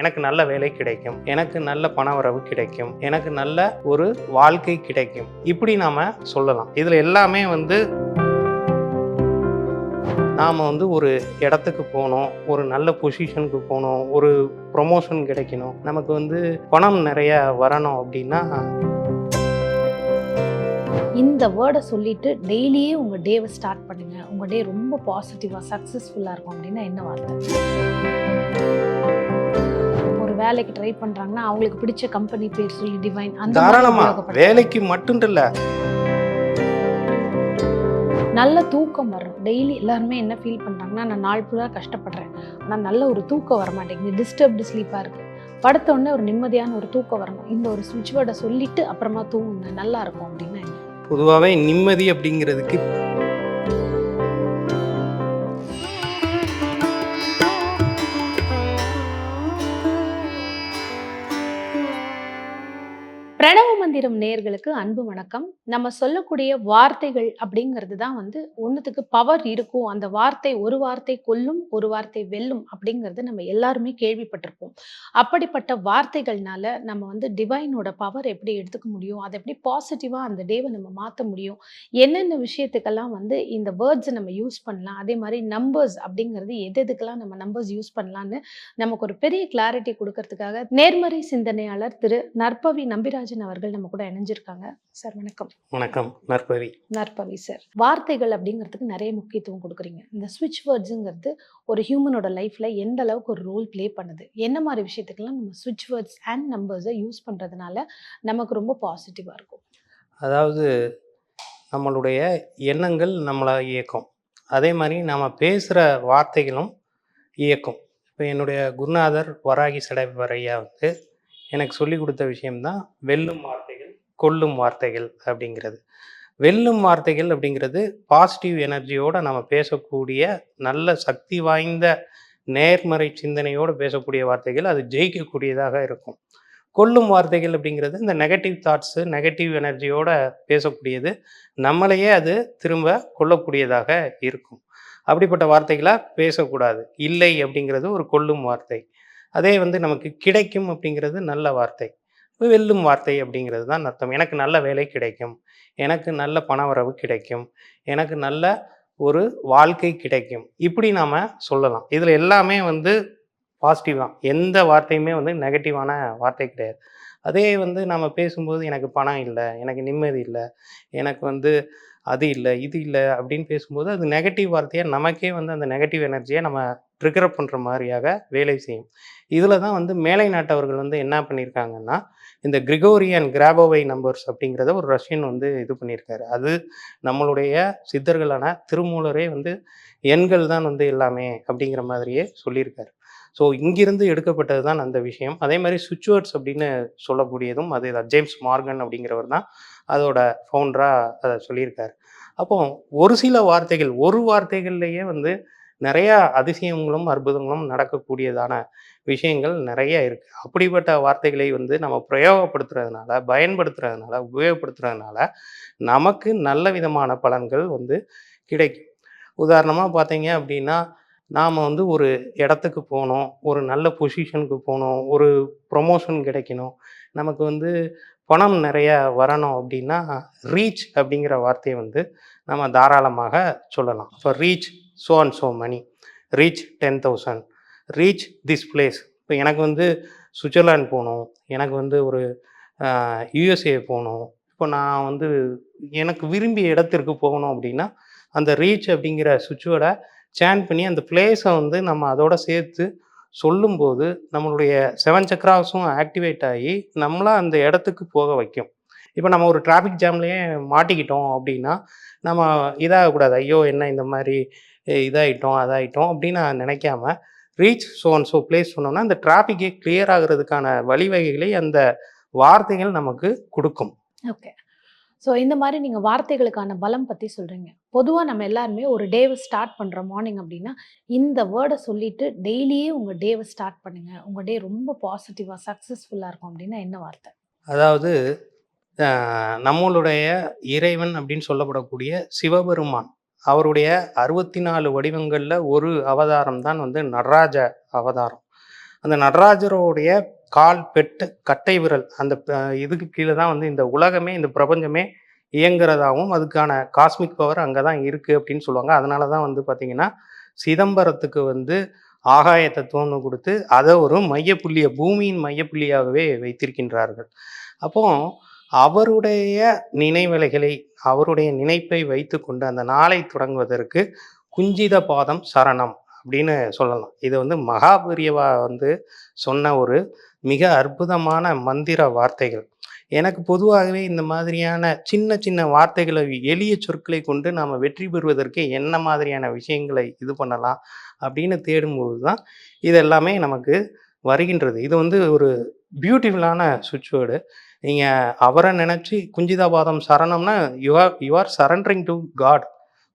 எனக்கு நல்ல வேலை கிடைக்கும். எனக்கு நல்ல பணவரவு கிடைக்கும். எனக்கு நல்ல ஒரு வாழ்க்கை கிடைக்கும். இப்படி நாம சொல்லலாம். இதுல எல்லாமே வந்து நாம் வந்து ஒரு இடத்துக்கு போகணும் ஒரு நல்ல பொசிஷனுக்கு போகணும் ஒரு ப்ரொமோஷன் கிடைக்கணும். நமக்கு வந்து பணம் நிறைய வரணும் அப்படின்னா இந்த வேர்டை சொல்லிட்டு டெய்லியே உங்கள் டேவை ஸ்டார்ட் பண்ணுங்கள் உங்கள் டே ரொம்ப பாசிட்டிவாக சக்ஸஸ்ஃபுல்லாக இருக்கும் அப்படின்னா என்ன வார்த்தை? வேலைக்கு ட்ரை பண்றாங்கன்னா அவங்களுக்கு பிடிச்ச கம்பெனி பேர் சொல்லி டிவைன் அந்த மாதிரி தாராளமா. உபயோகப்படுத்தலாம். வேலைக்கு மட்டும் இல்லை நல்ல தூக்கம் வரும். டெய்லி எல்லாருமே என்ன ஃபீல் பண்றாங்கன்னா நான் நாள் ஃபுல்லாக கஷ்டப்படுறேன். ஆனால் நல்ல ஒரு தூக்கம் வர மாட்டேங்குது டிஸ்டர்ப்டு ஸ்லீப்பாக இருக்கு படுத்த உடனே ஒரு நிம்மதியான ஒரு தூக்கம் வரணும். இந்த ஒரு சுவிட்ச் வேர்டை சொல்லிட்டு அப்புறமா தூங்குங்க. நல்லா இருக்கும் அப்படின்னா பொதுவாகவே நிம்மதி அப்படிங்கிறதுக்கு பிரணவ மந்திரம் நேர்களுக்கு அன்பு வணக்கம். நம்ம சொல்லக்கூடிய வார்த்தைகள் அப்படிங்கிறது தான் வந்து ஒன்றுத்துக்கு பவர் இருக்கும். அந்த வார்த்தை ஒரு வார்த்தை கொல்லும் ஒரு வார்த்தை வெல்லும் அப்படிங்கிறது நம்ம எல்லாருமே கேள்விப்பட்டிருப்போம். அப்படிப்பட்ட வார்த்தைகள்னால நம்ம வந்து டிவைனோட பவர் எப்படி எடுத்துக்க முடியும்? அதை எப்படி பாசிட்டிவாக அந்த டேவை நம்ம மாற்ற முடியும்? என்னென்ன விஷயத்துக்கெல்லாம் வந்து இந்த வேர்ட்ஸை நம்ம யூஸ் பண்ணலாம்? அதே மாதிரி நம்பர்ஸ் அப்படிங்கிறது எது எதுக்கெல்லாம் நம்ம நம்பர்ஸ் யூஸ் பண்ணலான்னு நமக்கு ஒரு பெரிய கிளாரிட்டி கொடுக்கறதுக்காக நேர்மறை சிந்தனையாளர் திரு நற்பவி நம்பிராஜன் அவர்கள் நம்ம கூட இணைஞ்சிருக்காங்க. சார் வணக்கம். வணக்கம். நற்பவி. நற்பவி சார். வார்த்தைகள் அப்படிங்கிறதுக்கு நிறைய முக்கியத்துவம் கொடுக்குறீங்க. இந்த ஸ்விட்ச் வேர்ட்ஸுங்கிறது ஒரு ஹியூமனோட லைஃப்ல எந்த அளவுக்கு ஒரு ரோல் ப்ளே பண்ணுது? என்ன மாதிரி விஷயத்துக்கெல்லாம் நம்ம ஸ்விட்ச் வேர்ட்ஸ் அண்ட் நம்பர்ஸை யூஸ் பண்றதுனால நமக்கு ரொம்ப பாசிட்டிவா இருக்கும்? அதாவது நம்மளுடைய எண்ணங்கள் நம்மளை இயக்கும். அதே மாதிரி நம்ம பேசுகிற வார்த்தைகளும் இயக்கும். இப்போ என்னுடைய குருநாதர் வராகி சடைவரையா வந்து எனக்கு சொல்லி கொடுத்த விஷயம்தான் வெல்லும் வார்த்தைகள் கொல்லும் வார்த்தைகள் அப்படிங்கிறது. வெல்லும் வார்த்தைகள் அப்படிங்கிறது பாசிட்டிவ் எனர்ஜியோடு நம்ம பேசக்கூடிய நல்ல சக்தி வாய்ந்த நேர்மறை சிந்தனையோடு பேசக்கூடிய வார்த்தைகள் அது ஜெயிக்கக்கூடியதாக இருக்கும். கொல்லும் வார்த்தைகள் அப்படிங்கிறது இந்த நெகட்டிவ் தாட்ஸு நெகட்டிவ் எனர்ஜியோட பேசக்கூடியது. நம்மளையே அது திரும்ப கொல்லக்கூடியதாக இருக்கும். அப்படிப்பட்ட வார்த்தைகளாக பேசக்கூடாது. இல்லை அப்படிங்கிறது ஒரு கொல்லும் வார்த்தை. அதே வந்து நமக்கு கிடைக்கும் அப்படிங்கிறது நல்ல வார்த்தை. வெல்லும் வார்த்தை அப்படிங்கிறது தான் அர்த்தம். எனக்கு நல்ல வேலை கிடைக்கும். எனக்கு நல்ல பணவரவு கிடைக்கும். எனக்கு நல்ல ஒரு வாழ்க்கை கிடைக்கும். இப்படி நாம் சொல்லலாம். இதில் எல்லாமே வந்து பாசிட்டிவ் தான். எந்த வார்த்தையுமே வந்து நெகட்டிவான வார்த்தை கிடையாது. அதே வந்து நம்ம பேசும்போது எனக்கு பணம் இல்லை எனக்கு நிம்மதி இல்லை எனக்கு வந்து அது இல்லை இது இல்லை அப்படின்னு பேசும்போது அது நெகட்டிவ் வார்த்தையாக நமக்கே வந்து அந்த நெகட்டிவ் எனர்ஜியை நம்ம ட்ரிகர் பண்ணுற மாதிரியாக வேலை செய்யும். இதில் தான் வந்து மேலை நாட்டவர்கள் வந்து என்ன பண்ணியிருக்காங்கன்னா இந்த கிரிகோரியன் கிராபோவை நம்பர்ஸ் அப்படிங்கிறத ஒரு ரஷ்யன் வந்து இது பண்ணியிருக்காரு அது நம்மளுடைய சித்தர்களான திருமூலரே வந்து எண்கள் தான் வந்து எல்லாமே அப்படிங்கிற மாதிரியே சொல்லியிருக்காரு. ஸோ இங்கிருந்து எடுக்கப்பட்டது தான் அந்த விஷயம். அதே மாதிரி சுவிட்ச்வேர்ட்ஸ் அப்படின்னு சொல்லக்கூடியதும் அது தான். ஜேம்ஸ் மார்கன் அப்படிங்கிறவர் தான் அதோட ஃபவுண்டராக அதை சொல்லியிருக்காரு. அப்போ ஒரு சில வார்த்தைகள் ஒரு வார்த்தைகள்லேயே வந்து நிறையா அதிசயங்களும் அற்புதங்களும் நடக்கக்கூடியதான விஷயங்கள் நிறைய இருக்குது அப்படிப்பட்ட வார்த்தைகளை வந்து நம்ம பிரயோகப்படுத்துறதுனால பயன்படுத்துறதுனால உபயோகப்படுத்துறதுனால நமக்கு நல்ல விதமான பலன்கள் வந்து கிடைக்கும். உதாரணமாக பார்த்தீங்க அப்படின்னா நாம் வந்து ஒரு இடத்துக்கு போகணும் ஒரு நல்ல பொசிஷனுக்கு போகணும் ஒரு ப்ரொமோஷன் கிடைக்கணும் நமக்கு வந்து பணம் நிறைய வரணும் அப்படின்னா ரீச் அப்படிங்கிற வார்த்தையை வந்து நம்ம தாராளமாக சொல்லலாம். So reach so and so money reach ten thousand reach this place இப்போ எனக்கு வந்து சுவிட்சர்லாந்து போகணும் எனக்கு வந்து ஒரு யூஎஸ்ஏ போகணும். இப்போ நான் வந்து எனக்கு விரும்பிய இடத்திற்கு போகணும் அப்படின்னா அந்த ரீச் அப்படிங்கிற சுவிட்சோட சேன் பண்ணி அந்த பிளேஸை வந்து நம்ம அதோட சேர்த்து சொல்லும்போது நம்மளுடைய செவன் சக்ராஸும் ஆக்டிவேட் ஆகி நம்மளாக அந்த இடத்துக்கு போக வைக்கும். இப்போ நம்ம ஒரு டிராஃபிக் ஜாம்லேயே மாட்டிக்கிட்டோம் அப்படின்னா நம்ம இதாகக்கூடாது. ஐயோ என்ன இந்த மாதிரி அஹ் இதாயிட்டோம் அதாயிட்டோம் அப்படின்னு நான் நினைக்காம reach so and so place சொன்னோம்னா அந்த டிராஃபிக்கே கிளியர் ஆகுறதுக்கான வழிவகைகளை அந்த வார்த்தைகள் நமக்கு கொடுக்கும். ஓகே ஸோ இந்த மாதிரி நீங்கள் வார்த்தைகளுக்கான பலம் பற்றி சொல்கிறீங்க பொதுவாக நம்ம எல்லாருமே ஒரு டேவை ஸ்டார்ட் பண்ணுறோம் மார்னிங் அப்படின்னா இந்த வேர்டை சொல்லிட்டு டெய்லியே உங்கள் டேவை ஸ்டார்ட் பண்ணுங்கள் உங்கள் டே ரொம்ப பாசிட்டிவாக சக்ஸஸ்ஃபுல்லாக இருக்கும் அப்படின்னா என்ன வார்த்தை? அதாவது நம்மளுடைய இறைவன் அப்படின்னு சொல்லப்படக்கூடிய சிவபெருமான். அவருடைய அறுபத்தி நாலு வடிவங்களில் ஒரு அவதாரம் தான் வந்து நடராஜ அவதாரம். அந்த நடராஜருடைய கால் பெட்டு கட்டை விரல் அந்த இதுக்கு கீழே தான் வந்து இந்த உலகமே இந்த பிரபஞ்சமே இயங்குறதாகவும் அதுக்கான காஸ்மிக் பவர் அங்கே தான் இருக்குது அப்படின்னு சொல்லுவாங்க. அதனால தான் வந்து பார்த்திங்கன்னா சிதம்பரத்துக்கு வந்து ஆகாய தத்துவம்னு கொடுத்து அதை ஒரு மையப்புள்ளியை பூமியின் மையப்புள்ளியாகவே வைத்திருக்கின்றார்கள். அப்போது அவருடைய நினைவலைகளை அவருடைய நினைப்பை வைத்துக்கொண்டு அந்த நாளை தொடங்குவதற்கு குஞ்சித பாதம் சரணம் அப்படின்னு சொல்லலாம். இது வந்து மகாபெரியவா வந்து சொன்ன ஒரு மிக அற்புதமான மந்திர வார்த்தைகள். எனக்கு பொதுவாகவே இந்த மாதிரியான சின்ன சின்ன வார்த்தைகளை எளிய சொற்களை கொண்டு நாம் வெற்றி பெறுவதற்கு என்ன மாதிரியான விஷயங்களை இது பண்ணலாம் அப்படின்னு தேடும்போது தான் இது எல்லாமே நமக்கு வருகின்றது. இது வந்து ஒரு பியூட்டிஃபுல்லான சுவிட்ச் வேர்டு நீங்கள் அவரை நினச்சி குஞ்சிதாபாதம் சரணம்னா you you are you are surrendering to God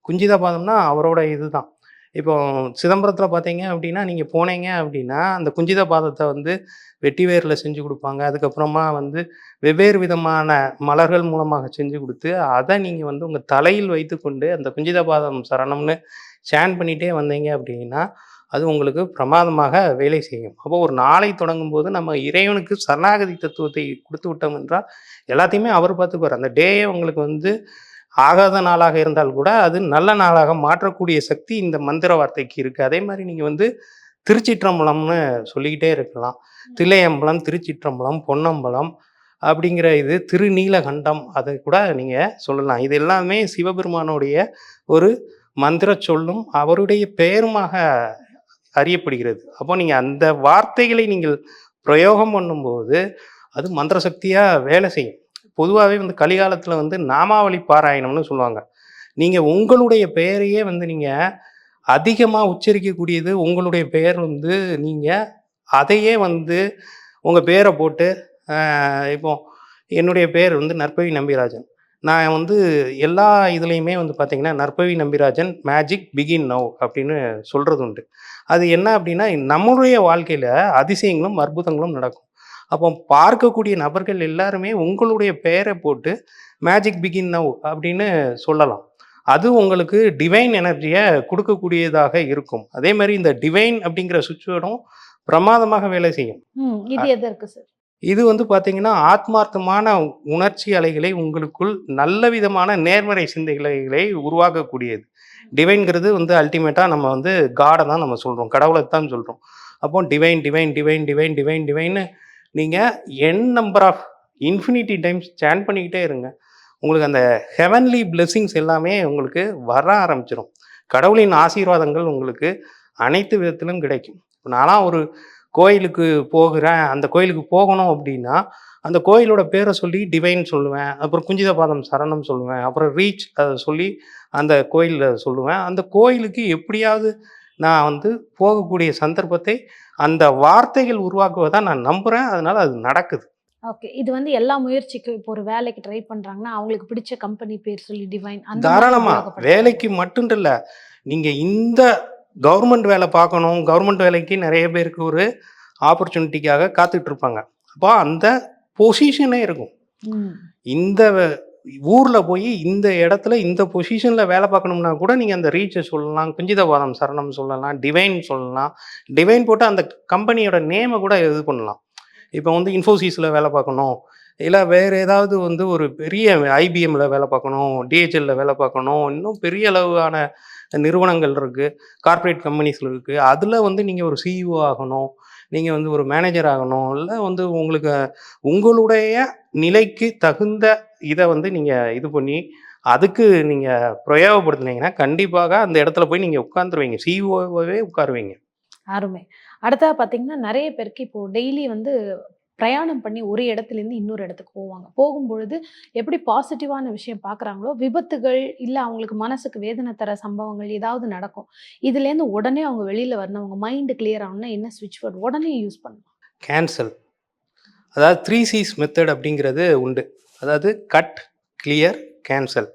குஞ்சிதாபாதம்னா அவரோட இதுதான். இப்போ சிதம்பரத்தில் பார்த்தீங்க அப்படின்னா நீங்கள் போனீங்க அப்படின்னா அந்த குஞ்சித பாதத்தை வந்து வெட்டி வேரில் செஞ்சு கொடுப்பாங்க. அதுக்கப்புறமா வந்து வெவ்வேறு விதமான மலர்கள் மூலமாக செஞ்சு கொடுத்து அதை நீங்கள் வந்து உங்கள் தலையில் வைத்துக்கொண்டு அந்த குஞ்சித பாதம் சரணம்னு சேன் பண்ணிகிட்டே வந்தீங்க அப்படின்னா அது உங்களுக்கு பிரமாதமாக வேலை செய்யும். அப்போ ஒரு நாளை தொடங்கும் போது நம்ம இறைவனுக்கு சரணாகதி தத்துவத்தை கொடுத்து விட்டோம் என்றால் எல்லாத்தையுமே அவர் பார்த்துக்குவார். அந்த டேயே உங்களுக்கு வந்து ஆகாத நாளாக இருந்தால் கூட அது நல்ல நாளாக மாற்றக்கூடிய சக்தி இந்த மந்திர வார்த்தைக்கு இருக்குது அதே மாதிரி நீங்கள் வந்து திருச்சிற்றம்பலம்னு சொல்லிக்கிட்டே இருக்கலாம். தில்லையம்பலம் திருச்சிற்றம்பலம் பொன்னம்பலம் அப்படிங்கிற இது திருநீலகண்டம் அதை கூட நீங்கள் சொல்லலாம். இது எல்லாமே சிவபெருமானுடைய ஒரு மந்திர சொல்லும் அவருடைய பெயருமாக அறியப்படுகிறது. அப்போ நீங்கள் அந்த வார்த்தைகளை நீங்கள் பிரயோகம் பண்ணும்போது அது மந்திர சக்தியாக வேலை செய்யும். பொதுவாகவே வந்து கலிகாலத்தில் வந்து நாமாவளி பாராயணம்னு சொல்லுவாங்க. நீங்கள் உங்களுடைய பெயரையே வந்து நீங்கள் அதிகமாக உச்சரிக்கக்கூடியது உங்களுடைய பெயர் வந்து நீங்கள் அதையே வந்து உங்கள் பேரை போட்டு இப்போ என்னுடைய பேர் வந்து நற்பவி நம்பிராஜன். நான் வந்து எல்லா இதுலேயுமே வந்து பார்த்தீங்கன்னா நற்பவி நம்பிராஜன் மேஜிக் பிகின் நவ் அப்படின்னு சொல்கிறது உண்டு. அது என்ன அப்படின்னா நம்மளுடைய வாழ்க்கையில் அதிசயங்களும் அற்புதங்களும் நடக்கும். அப்போ பார்க்கக்கூடிய நபர்கள் எல்லாருமே உங்களுடைய பெயரை போட்டு மேஜிக் பிகின் நவ் அப்படின்னு சொல்லலாம். அது உங்களுக்கு டிவைன் எனர்ஜியை கொடுக்கக்கூடியதாக இருக்கும். அதே மாதிரி இந்த டிவைன் அப்படிங்கிற சுவிட்சோடும் பிரமாதமாக வேலை செய்யும். இது எதற்கு சார் இது வந்து பார்த்தீங்கன்னா ஆத்மார்த்தமான உணர்ச்சி அலைகளை உங்களுக்குள் நல்ல விதமான நேர்மறை சிந்தைகளை உருவாக்கக்கூடியது. டிவைன்கிறது வந்து அல்டிமேட்டாக நம்ம வந்து காடை தான் நம்ம சொல்கிறோம் கடவுளை தான் சொல்கிறோம் அப்போ divine divine divine divine divine டிவைன்னு நீங்கள் n number of infinity times chant பண்ணிக்கிட்டே இருங்க. உங்களுக்கு அந்த ஹெவன்லி பிளெஸ்ஸிங்ஸ் எல்லாமே உங்களுக்கு வர ஆரம்பிச்சிடும் கடவுளின் ஆசீர்வாதங்கள் உங்களுக்கு அனைத்து விதத்திலும் கிடைக்கும். நான்லாம் ஒரு கோயிலுக்கு போகிறேன். அந்த கோயிலுக்கு போகணும் அப்படின்னா அந்த கோயிலோட பேரை சொல்லி டிவைன் சொல்லுவேன். அப்புறம் குஞ்சிதபாதம் சரணம் சொல்லுவேன். அப்புறம் ரீச் அதை சொல்லி அந்த கோயிலில் சொல்லுவேன். அந்த கோயிலுக்கு எப்படியாவது நான் வந்து போகக்கூடிய சந்தர்ப்பத்தை அந்த வார்த்தைகள் உருவாக்குவதா நான் நம்புகிறேன் அதனால அது நடக்குது. ஓகே இது வந்து எல்லா முயற்சிக்கும் இப்போ ஒரு வேலைக்கு ட்ரை பண்றாங்கன்னா அவங்களுக்கு பிடிச்ச கம்பெனி பேர் சொல்லி டிவைன் அந்த மாதிரி தாராளமா. உபயோகப்படுத்தலாம். வேலைக்கு மட்டும் இல்லை நீங்க இந்த கவர்மெண்ட் வேலை பார்க்கணும். கவர்மெண்ட் வேலைக்கு நிறைய பேருக்கு ஒரு ஆப்பர்ச்சுனிட்டிக்காக காத்துட்டு இருப்பாங்க. அப்போ அந்த பொசிஷனே இருக்கும். இந்த ஊர்ல போய் இந்த இடத்துல இந்த பொசிஷன்ல வேலை பார்க்கணும்னா கூட நீங்க அந்த ரீச்சை சொல்லலாம் குஞ்சிதவாதம் சரணம் சொல்லலாம் டிவைன் சொல்லலாம். டிவைன் போட்டு அந்த கம்பெனியோட நேமை கூட இது பண்ணலாம். இப்போ வந்து இன்ஃபோசிஸில் வேலை பார்க்கணும். இல்லை வேறு ஏதாவது வந்து ஒரு பெரிய ஐபிஎம்ல வேலை பார்க்கணும் டிஹெச்எல்ல வேலை பார்க்கணும். இன்னும் பெரிய அளவான நிறுவனங்கள் இருக்குது கார்ப்பரேட் கம்பெனிஸில் இருக்குது அதில் வந்து நீங்கள் ஒரு சிஇஓ ஆகணும். நீங்கள் வந்து ஒரு மேனேஜர் ஆகணும் இல்லை வந்து உங்களுக்கு உங்களுடைய நிலைக்கு தகுந்த இதை வந்து நீங்கள் இது பண்ணி அதுக்கு நீங்கள் பிரயோகப்படுத்துனீங்கன்னா கண்டிப்பாக அந்த இடத்துல போய் நீங்கள் உட்காந்துருவீங்க சிஓவே உட்காருவீங்க. அருமை. அடுத்தா பார்த்தீங்கன்னா நிறைய பேருக்கு இப்போது டெய்லி வந்து பிரயாணம் பண்ணி ஒரு இடத்துலேருந்து இன்னொரு இடத்துக்கு போவாங்க. போகும்பொழுது எப்படி பாசிட்டிவான விஷயம் பார்க்குறாங்களோ விபத்துகள் இல்லை அவங்களுக்கு மனசுக்கு வேதனை தர சம்பவங்கள் ஏதாவது நடக்கும். இதுலேருந்து உடனே அவங்க வெளியில் வரணும் அவங்க மைண்டு கிளியர் ஆகணும்னா என்ன சுவிட்ச் போர்டு உடனே யூஸ் பண்ணணும் கேன்சல் அதாவது த்ரீ சிஸ் மெத்தட் அப்படிங்கிறது உண்டு. அதாவது கட் கிளியர் கேன்சல்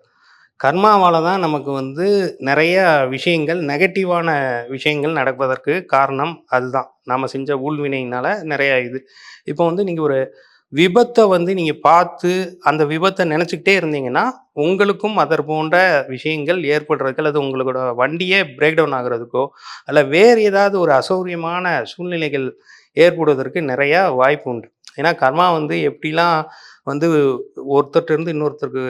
கர்மாவால் தான் நமக்கு வந்து நிறைய விஷயங்கள் நெகட்டிவான விஷயங்கள் நடப்பதற்கு காரணம் அதுதான். நாம் செஞ்ச ஊழ்வினையினால் நிறையா இது. இப்போ வந்து நீங்கள் ஒரு விபத்தை வந்து நீங்கள் பார்த்து அந்த விபத்தை நினச்சிக்கிட்டே இருந்தீங்கன்னா உங்களுக்கும் அதர் போன்ற விஷயங்கள் ஏற்படுறதுக்கு அல்லது உங்களோட வண்டியே பிரேக் டவுன் ஆகுறதுக்கோ அல்ல வேறு ஏதாவது ஒரு அசௌகரியமான சூழ்நிலைகள் ஏற்படுவதற்கு நிறையா வாய்ப்பு உண்டு. ஏன்னா கர்மா வந்து எப்படிலாம் வந்து ஒருத்தர்ட்ட இருந்து இன்னொருத்தருக்கு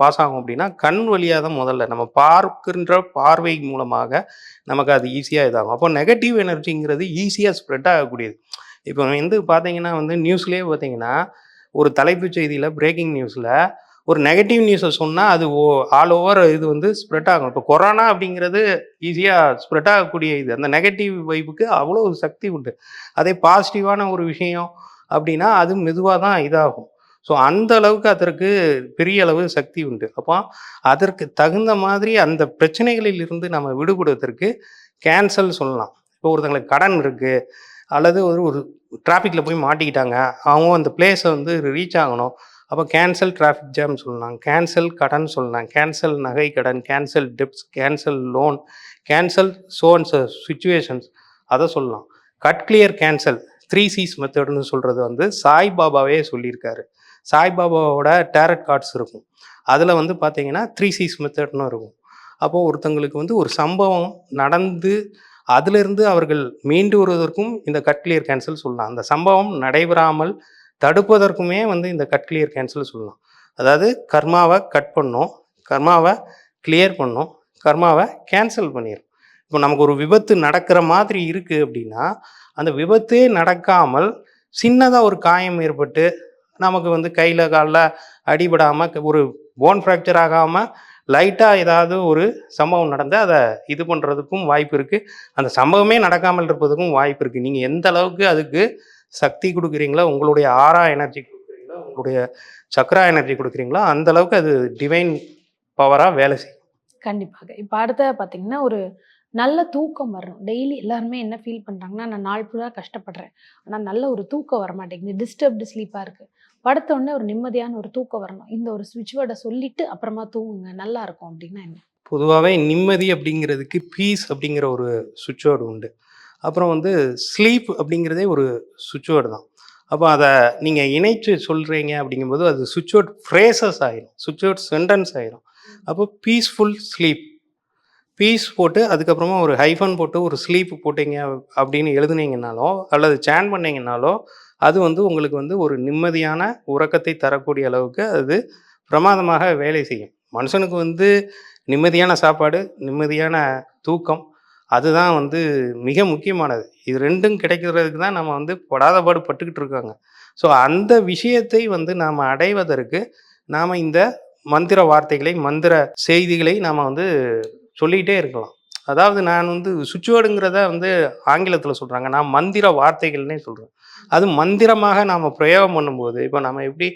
பாஸ் ஆகும் அப்படின்னா கண் வழியாக தான் முதல்ல நம்ம பார்க்கின்ற பார்வை மூலமாக நமக்கு அது ஈஸியாக இதாகும். அப்போ நெகட்டிவ் எனர்ஜிங்கிறது ஈஸியாக ஸ்ப்ரெட் ஆகக்கூடியது. இப்போ வந்து பார்த்தீங்கன்னா வந்து நியூஸ்லேயே பார்த்தீங்கன்னா ஒரு தலைப்புச் செய்தியில் பிரேக்கிங் நியூஸில் ஒரு நெகட்டிவ் நியூஸை சொன்னால் அது ஓ ஆல் ஓவர் இது வந்து ஸ்ப்ரெட் ஆகும். இப்போ கொரோனா அப்படிங்கிறது ஈஸியாக ஸ்ப்ரெட் ஆகக்கூடிய இது. அந்த நெகட்டிவ் வைப்புக்கு அவ்வளோ சக்தி உண்டு. அதே பாசிட்டிவான ஒரு விஷயம் அப்படின்னா அது மெதுவாக தான் இதாகும். ஸோ அந்த அளவுக்கு அதற்கு பெரிய அளவு சக்தி உண்டு. அப்போ அதற்கு தகுந்த மாதிரி அந்த பிரச்சனைகளில் இருந்து நம்ம விடுபடுவதற்கு கேன்சல் சொல்லலாம். இப்போ ஒருத்தங்களுக்கு கடன் இருக்குது அல்லது ஒரு ஒரு டிராஃபிக்கில் போய் மாட்டிக்கிட்டாங்க அவங்க அந்த பிளேஸை வந்து ரீச் ஆகணும். அப்போ கேன்சல் டிராஃபிக் ஜாம் சொல்லலாம். கேன்சல் கடன் சொல்லலாம். கேன்சல் நகை கடன் cancel debts cancel loan cancel zones situations அதை சொல்லலாம். Cut clear cancel three C's மெத்தடுன்னு சொல்கிறது வந்து சாய்பாபாவே சொல்லியிருக்காரு. சாய்பாபாவோட டேரட் கார்ட்ஸ் இருக்கும். அதில் வந்து பார்த்தீங்கன்னா த்ரீ சீஸ் மெத்தட்னு இருக்கும். அப்போது ஒருத்தங்களுக்கு வந்து ஒரு சம்பவம் நடந்து அதிலிருந்து அவர்கள் மீண்டு வருவதற்கும் இந்த கட் கிளியர் கேன்சல் சொல்லலாம். அந்த சம்பவம் நடைபெறாமல் தடுப்பதற்குமே வந்து இந்த கட் கிளியர் கேன்சல் சொல்லலாம். அதாவது கர்மாவை கட் பண்ணோம் கர்மாவை கிளியர் பண்ணோம் கர்மாவை கேன்சல் பண்ணிடும் இப்போ நமக்கு ஒரு விபத்து நடக்கிற மாதிரி இருக்குது அப்படின்னா அந்த விபத்தே நடக்காமல் சின்னதாக ஒரு காயம் ஏற்பட்டு நமக்கு வந்து கையில் காலில் அடிபடாமல் ஒரு போன் ஃப்ராக்சர் ஆகாமல் லைட்டாக ஏதாவது ஒரு சம்பவம் நடந்து அதை இது பண்ணுறதுக்கும் வாய்ப்பு இருக்குது அந்த சம்பவமே நடக்காமல் இருப்பதுக்கும் வாய்ப்பு இருக்குது நீங்கள் எந்த அளவுக்கு அதுக்கு சக்தி கொடுக்குறீங்களோ உங்களுடைய ஆறா எனர்ஜி கொடுக்குறீங்களோ உங்களுடைய சக்ரா எனர்ஜி கொடுக்குறீங்களோ அந்த அளவுக்கு அது டிவைன் பவராக வேலை செய்யும். கண்டிப்பாக. இப்போ அடுத்த பார்த்தீங்கன்னா ஒரு நல்ல தூக்கம் வரணும். டெய்லி எல்லாருமே என்ன ஃபீல் பண்ணுறாங்கன்னா நான் நாள் ஃபுல்லாக கஷ்டப்படுறேன். ஆனால் நல்ல ஒரு தூக்கம் வர மாட்டேங்குது டிஸ்டர்ப்டு ஸ்லீப்பாக இருக்குது படுத்த உடனே ஒரு நிம்மதியான ஒரு தூக்கம் வரணும். இந்த ஒரு ஸ்விட்ச் வேர்டை சொல்லிட்டு அப்புறமா தூங்குங்க. நல்லா இருக்கும் அப்படின்னா என்ன? பொதுவாகவே நிம்மதி அப்படிங்கிறதுக்கு பீஸ் அப்படிங்கிற ஒரு சுவிட்ச் வேர்டு உண்டு. அப்புறம் வந்து ஸ்லீப் அப்படிங்கிறதே ஒரு சுவிட்ச் வேர்டு தான். அப்போ அதை நீங்கள் இணைச்சு சொல்கிறீங்க அப்படிங்கும்போது அது சுவிட்ச் வேர்ட் ஃப்ரேசஸ் ஆகிடும் சுவிட்ச் வேர்ட் சென்டென்ஸ் ஆகிடும் அப்போ பீஸ்ஃபுல் ஸ்லீப் பீஸ் போட்டு அதுக்கப்புறமா ஒரு ஹைஃபன் போட்டு ஒரு ஸ்லீப் போட்டீங்க அப்படின்னு எழுதுனீங்கனாலோ அல்லது சேன் பண்ணீங்கனாலோ அது வந்து உங்களுக்கு வந்து ஒரு நிம்மதியான உறக்கத்தை தரக்கூடிய அளவுக்கு அது பிரமாதமாக வேலை செய்யும். மனுஷனுக்கு வந்து நிம்மதியான சாப்பாடு நிம்மதியான தூக்கம் அதுதான் வந்து மிக முக்கியமானது. இது ரெண்டும் கிடைக்கிறதுக்கு தான் நம்ம வந்து படாத பாடு பட்டுக்கிட்டு இருக்காங்க. ஸோ அந்த விஷயத்தை வந்து நாம் அடைவதற்கு நாம் இந்த மந்திர வார்த்தைகளை மந்திர செய்திகளை நாம் வந்து சொல்லிக்கிட்டே இருக்கலாம். அதாவது நான் வந்து சுச்சுவேர்டுங்கிறத வந்து ஆங்கிலத்தில் சொல்கிறாங்க நான் மந்திர வார்த்தைகள்னே சொல்கிறேன் அது மந்திரமாக நாம் பிரயோகம் பண்ணும்போது இப்போ நம்ம எப்படி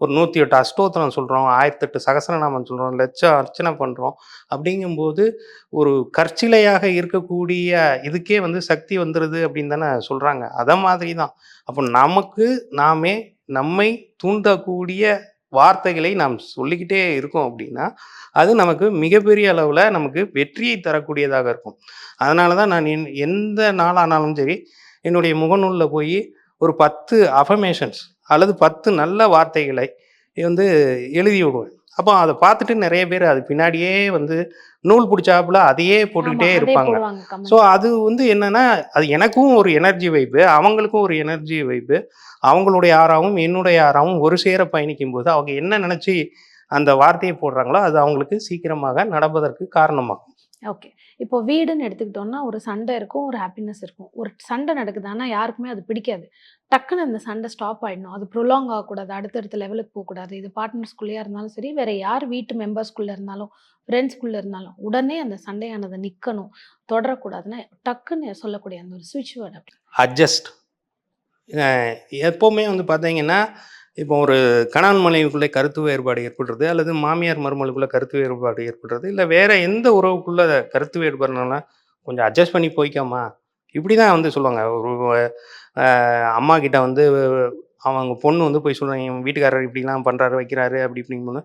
ஒரு நூற்றி எட்டு அஷ்டோத்திரம் சொல்கிறோம் ஆயிரத்தெட்டு சகசரநாமம் சொல்கிறோம் லட்சம் அர்ச்சனை பண்ணுறோம் அப்படிங்கும்போது ஒரு கற்சிலையாக இருக்கக்கூடிய இதுக்கே வந்து சக்தி வந்துடுது அப்படின்னு தானே சொல்கிறாங்க அதை மாதிரி தான் அப்போ நமக்கு நாமே நம்மை தூண்டக்கூடிய வார்த்தைகளை நாம் சொல்லிக்கிட்டே இருக்கோம் அப்படின்னா அது நமக்கு மிகப்பெரிய அளவில் நமக்கு வெற்றியை தரக்கூடியதாக இருக்கும். அதனால தான் நான் என் எந்த நாளானாலும் சரி என்னுடைய முகநூலில் போய் ஒரு பத்து அஃபமேஷன்ஸ் அல்லது பத்து நல்ல வார்த்தைகளை வந்து எழுதி விடுவேன். அப்போ அதை பார்த்துட்டு நிறைய பேர் அது பின்னாடியே வந்து நூல் பிடிச்சாப்புல அதையே போட்டுக்கிட்டே இருப்பாங்க. ஸோ அது வந்து என்னன்னா அது எனக்கும் ஒரு எனர்ஜி வைப்பு அவங்களுக்கும் ஒரு எனர்ஜி வைப்பு அவங்களுடைய ஆறாவும் என்னுடைய ஆறாவும் ஒரு சேர பயணிக்கும் போது அவங்க என்ன நினச்சி அந்த வார்த்தையை போடுறாங்களோ அது அவங்களுக்கு சீக்கிரமாக நடப்பதற்கு காரணமாகும். ஓகே இப்போ வீடுன்னு எடுத்துக்கிட்டோம்னா ஒரு சண்டை இருக்கும் ஒரு ஹாப்பினஸ் இருக்கும். ஒரு சண்டை நடக்குது ஆனால் யாருக்குமே அது பிடிக்காது. டக்குன்னு அந்த சண்டை ஸ்டாப் ஆகிடணும் அது ப்ரொலாங் ஆகக்கூடாது. அடுத்தடுத்த லெவலுக்கு போகக்கூடாது. இது பார்ட்னர்ஸ்குள்ளேயா இருந்தாலும் சரி வேற யார் வீட்டு மெம்பர்ஸ்குள்ளே இருந்தாலும் ஃப்ரெண்ட்ஸ்குள்ளே இருந்தாலும் உடனே அந்த சண்டையானது நிற்கணும் தொடரக்கூடாதுன்னா டக்குன்னு சொல்லக்கூடிய அந்த ஒரு சுவிட்ச் வேர்டு அப்படி. அட்ஜஸ்ட் எப்போவுமே வந்து பார்த்தீங்கன்னா இப்போ ஒரு கணான் மனைவிக்குள்ளே கருத்து வேறுபாடு ஏற்படுறது அல்லது மாமியார் மருமகளுக்குள்ளே கருத்து வேறுபாடு ஏற்படுறது இல்லை வேற எந்த உறவுக்குள்ளே கருத்து வேறுபாடுனால கொஞ்சம் அட்ஜஸ்ட் பண்ணி போய்க்காமா இப்படி தான் வந்து சொல்லுவாங்க. ஒரு அம்மா கிட்ட வந்து அவங்க பொண்ணு வந்து போய் சொல்கிறாங்க என் வீட்டுக்காரர் இப்படிலாம் பண்ணுறாரு வைக்கிறாரு அப்படி இப்படின்னு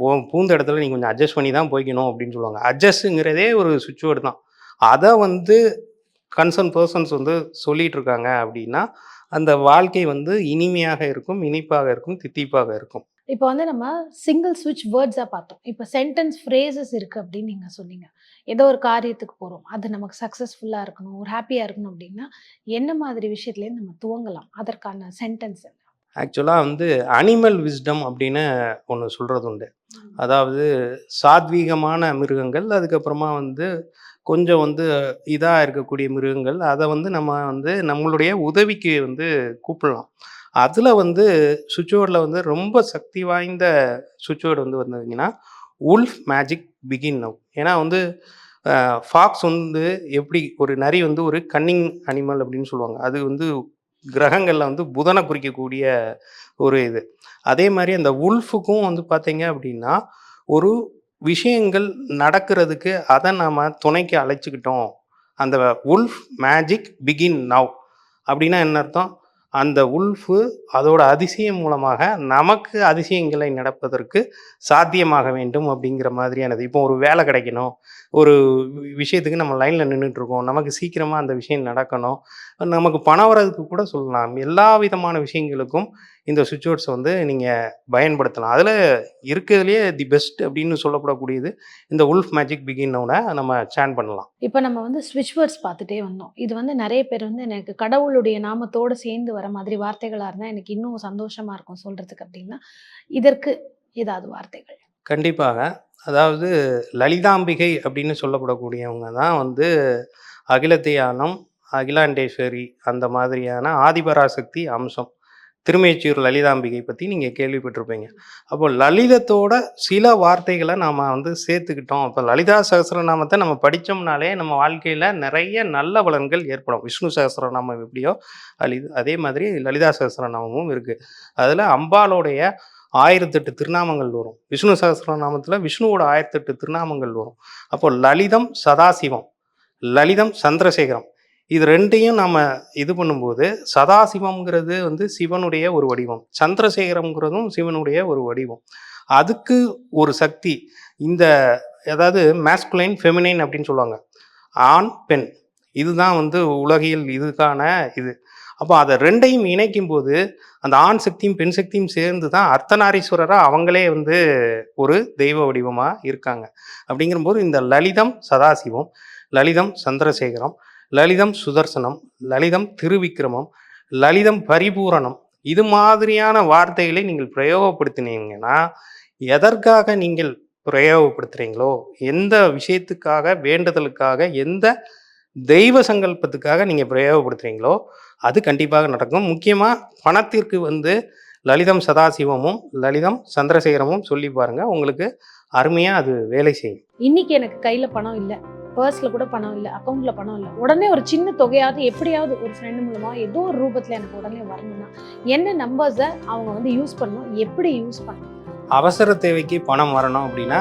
போ பூந்த இடத்துல நீங்கள் கொஞ்சம் அட்ஜஸ்ட் பண்ணி தான் போய்க்கணும் அப்படின்னு சொல்லுவாங்க. அட்ஜஸ்ட்டுங்கிறதே ஒரு சுவிட்ச் வேர்டு தான். அதை வந்து கன்சர்ன் பர்சன்ஸ் வந்து சொல்லிகிட்ருக்காங்க அப்படின்னா அந்த வாழ்க்கை வந்து இனிமையாக இருக்கும் இனிப்பாக இருக்கும் தித்திப்பாக இருக்கும். இப்போ வந்து நம்ம சிங்கிள் ஸ்விட்ச் வேர்ட்ஸாக பார்த்தோம். இப்போ சென்டென்ஸ் ஃப்ரேசஸ் இருக்குது அப்படின்னு நீங்கள் சொன்னீங்க. ஏதோ ஒரு காரியத்துக்கு போகிறோம் அது நமக்கு சக்ஸஸ்ஃபுல்லாக இருக்கணும் ஒரு ஹாப்பியாக இருக்கணும் அப்படின்னா என்ன மாதிரி விஷயத்துலேருந்து நம்ம துவங்கலாம்? அதற்கான சென்டென்ஸ் ஆக்சுவலாக வந்து அனிமல் விஸ்டம் அப்படின்னு ஒன்று சொல்கிறது உண்டு. அதாவது சாத்வீகமான மிருகங்கள் அதுக்கப்புறமா வந்து கொஞ்சம் வந்து இதாக இருக்கக்கூடிய மிருகங்கள் அதை வந்து நம்ம வந்து நம்மளுடைய உதவிக்கு வந்து கூப்பிடலாம். அதில் வந்து சுவிட்ச்வேர்டில் வந்து ரொம்ப சக்தி வாய்ந்த சுவிட்ச்வேர்டு வந்து வந்ததுங்கன்னா உல்ஃப் மேஜிக் பிகின் நவ். ஏன்னா வந்து ஃபாக்ஸ் வந்து எப்படி ஒரு நரி வந்து ஒரு கன்னிங் அனிமல் அப்படின்னு சொல்லுவாங்க. அது வந்து கிரகங்களில் வந்து புதனை குறிக்கக்கூடிய ஒரு இது. அதே மாதிரி அந்த உல்ஃபுக்கும் வந்து பார்த்தீங்க அப்படின்னா ஒரு விஷயங்கள் நடக்கிறதுக்கு அதை நாம் துணைக்கு அழைச்சிக்கிட்டோம். அந்த உல்ஃப் மேஜிக் பிகின் நவ் அப்படின்னா என்ன அர்த்தம்? அந்த உல்ஃபு அதோட அதிசயம் மூலமாக நமக்கு அதிசயங்களை நடப்பதற்கு சாத்தியமாக வேண்டும் அப்படிங்கிற மாதிரியானது. இப்போ ஒரு வேலை கிடைக்கணும். ஒரு வி- விஷயத்துக்கு நம்ம லைனில் நின்றுட்டுருக்கோம் நமக்கு சீக்கிரமாக அந்த விஷயம் நடக்கணும். நமக்கு பணம் வர்றதுக்கு கூட சொல்லலாம். எல்லா விதமான விஷயங்களுக்கும் இந்த சுவிட்ச் வந்து நீங்கள் பயன்படுத்தலாம். அதில் இருக்கிறதுலையே தி பெஸ்ட் அப்படின்னு சொல்லப்படக்கூடியது இந்த உல்ஃப் மேஜிக் பிகின்னோட நம்ம சேன் பண்ணலாம். இப்போ நம்ம வந்து ஸ்விட்ச் வேர்ட்ஸ் பார்த்துட்டே வந்தோம். இது வந்து நிறைய பேர் வந்து எனக்கு கடவுளுடைய நாமத்தோடு சேர்ந்து வர மாதிரி வார்த்தைகளாக இருந்தால் எனக்கு இன்னும் சந்தோஷமா இருக்கும் சொல்றதுக்கு அப்படின்னா இதற்கு ஏதாவது வார்த்தைகள்? கண்டிப்பாக. அதாவது லலிதாம்பிகை அப்படின்னு சொல்லப்படக்கூடியவங்க தான் வந்து அகிலத்தியானம் அகிலாண்டேஸ்வரி அந்த மாதிரியான ஆதிபராசக்தி அம்சம். திருமேச்சியூர் லலிதாம்பிகை பற்றி நீங்கள் கேள்விப்பட்டிருப்பீங்க. அப்போ லலிதத்தோட சில வார்த்தைகளை நாம் வந்து சேர்த்துக்கிட்டோம். இப்போ லலிதா சகஸ்ரநாமத்தை நம்ம படித்தோம்னாலே நம்ம வாழ்க்கையில் நிறைய நல்ல பலன்கள் ஏற்படும். விஷ்ணு சகஸ்ரநாமம் எப்படியோ லலித அதே மாதிரி லலிதா சகஸ்ரநாமமும் இருக்குது அதில் அம்பாலோடைய ஆயிரத்தெட்டு திருநாமங்கள் வரும். விஷ்ணு சகஸ்ரநாமத்தில் விஷ்ணுவோட ஆயிரத்தெட்டு திருநாமங்கள் வரும். அப்போ லலிதம் சதாசிவம் லலிதம் சந்திரசேகரம் இது ரெண்டையும் நம்ம இது பண்ணும்போது சதாசிவம்ங்கிறது வந்து சிவனுடைய ஒரு வடிவம். சந்திரசேகரம்ங்கிறதும் சிவனுடைய ஒரு வடிவம். அதுக்கு ஒரு சக்தி. இந்த அதாவது மேஸ்குலைன் ஃபெமினைன் அப்படின்னு சொல்லுவாங்க. ஆண் பெண். இதுதான் வந்து உலகியல் இதுக்கான இது. அப்போ அதை ரெண்டையும் இணைக்கும் போது அந்த ஆண் சக்தியும் பெண் சக்தியும் சேர்ந்து தான் அர்த்தநாரீஸ்வரராக அவங்களே வந்து ஒரு தெய்வ வடிவமாக இருக்காங்க. அப்படிங்கிறபோது இந்த லலிதம் சதாசிவம் லலிதம் சந்திரசேகரம் லலிதம் சுதர்சனம் லலிதம் திருவிக்கிரமம் லலிதம் பரிபூரணம். இது மாதிரியான வார்த்தைகளை நீங்கள் பிரயோகப்படுத்தினீங்கன்னா எதற்காக நீங்கள் பிரயோகப்படுத்துகிறீங்களோ எந்த விஷயத்துக்காக வேண்டுதலுக்காக எந்த தெய்வ சங்கல்பத்துக்காக நீங்கள் பிரயோகப்படுத்துகிறீங்களோ அது கண்டிப்பாக நடக்கும். முக்கியமாக பணத்திற்கு வந்து லலிதம் சதாசிவமும் லலிதம் சந்திரசேகரமும் சொல்லி பாருங்கள் உங்களுக்கு அருமையாக அது வேலை செய்யும். இன்னைக்கு எனக்கு கையில் பணம் இல்லை. பர்ஸில் கூட பணம் இல்லை அக்கௌண்ட்டில் பணம் இல்லை. உடனே ஒரு சின்ன தொகையாவது எப்படியாவது ஒரு ஃப்ரெண்டு மூலமாக ஏதோ ஒரு ரூபத்தில் எனக்கு உடனே வரணும்னா என்ன நம்பர்ஸை அவங்க வந்து யூஸ் பண்ணணும் எப்படி யூஸ் பண்ணணும்? அவசர தேவைக்கு பணம் வரணும் அப்படின்னா